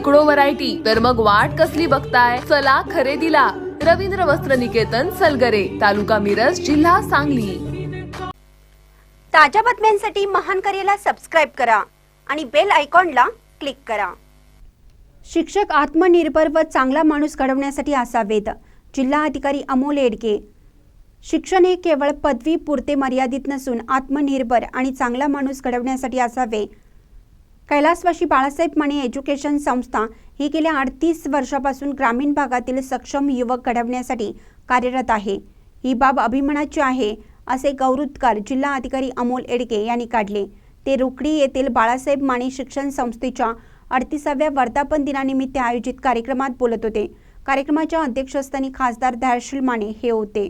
शेकडो व्हरायटी तर मग वाट कसली बघताय? चला खरेदीला. रवींद्र वस्त्र निकेतन सलगरे तालुका मिरज जिल्हा सांगली. ताज्या बातम्यांसाठी महान करेला सबस्क्राईब करा आणि बेल आयकॉनला क्लिक करा. शिक्षक आत्मनिर्भर व चांगला माणूस घडवण्यासाठी असावेत. जिल्हा अधिकारी अमोल येडके. शिक्षण हे केवळ पदवी पुरते मर्यादित नसून आत्मनिर्भर आणि चांगला माणूस घडवण्यासाठी असावे. कैलासवाशी बाळासाहेब माने एज्युकेशन संस्था ही गेल्या अडतीस वर्षापासून ग्रामीण भागातील सक्षम युवक घडवण्यासाठी कार्यरत आहे. ही बाब अभिमानाची आहे असे गौरवोद्गार जिल्हा अधिकारी अमोल एडके यांनी काढले. ते रुकडी येथील बाळासाहेब माने शिक्षण संस्थेच्या अडतीसाव्या वर्धापन दिनानिमित्त आयोजित कार्यक्रमात बोलत होते. कार्यक्रमाच्या अध्यक्षस्थानी खासदार धारशील माने हे होते.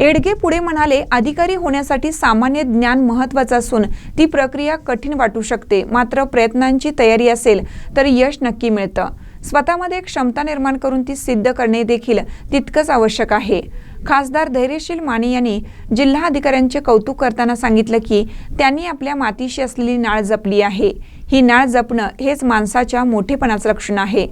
एडगे पुढे म्हणाले अधिकारी होण्यासाठी सामान्य ज्ञान महत्वाचं असून ती प्रक्रिया कठीण वाटू शकते. मात्र प्रयत्नांची तयारी असेल तर यश नक्की मिळतं. स्वतःमध्ये क्षमता निर्माण करून ती सिद्ध करणे देखील तितकंच आवश्यक आहे. खासदार धैर्यशील माने यांनी जिल्हा अधिकाऱ्यांचे कौतुक करताना सांगितलं की त्यांनी आपल्या मातीशी असलेली नाळ जपली आहे. ही नाळ जपणं हेच माणसाच्या मोठेपणाचं लक्षण आहे.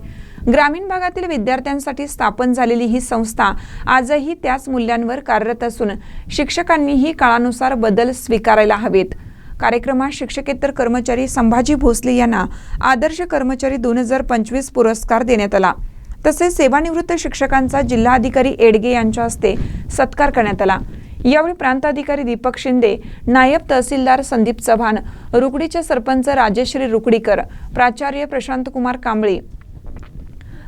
ग्रामीण भागातील विद्यार्थ्यांसाठी स्थापन झालेली ही संस्था आजही त्याच मूल्यांवर कार्यरत असून शिक्षकांनीही काळानुसार बदल स्वीकारायला हवेत. कार्यक्रमात शिक्षकेतर कर्मचारी संभाजी भोसले यांना आदर्श कर्मचारी दोन हजार पंचवीस पुरस्कार देण्यात आला. तसेच सेवानिवृत्त शिक्षकांचा जिल्हाधिकारी एडगे यांच्या हस्ते सत्कार करण्यात आला. यावेळी प्रांताधिकारी दीपक शिंदे नायब तहसीलदार संदीप चव्हाण रुकडीचे सरपंच राजेश्री रुकडीकर प्राचार्य प्रशांत कुमार कांबळे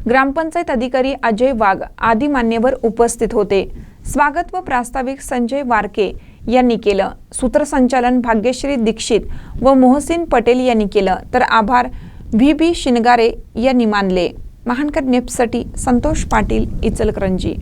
ग्रामपंचायत अधिकारी अजय वाघ आदी मान्यवर उपस्थित होते. स्वागत व प्रास्ताविक संजय वारके यांनी केलं. सूत्रसंचालन भाग्यश्री दीक्षित व मोहसिन पटेल यांनी केलं. तर आभार व्ही बी शिनगारे यांनी मानले. महानकर नेपसाठी संतोष पाटील इचलकरंजी.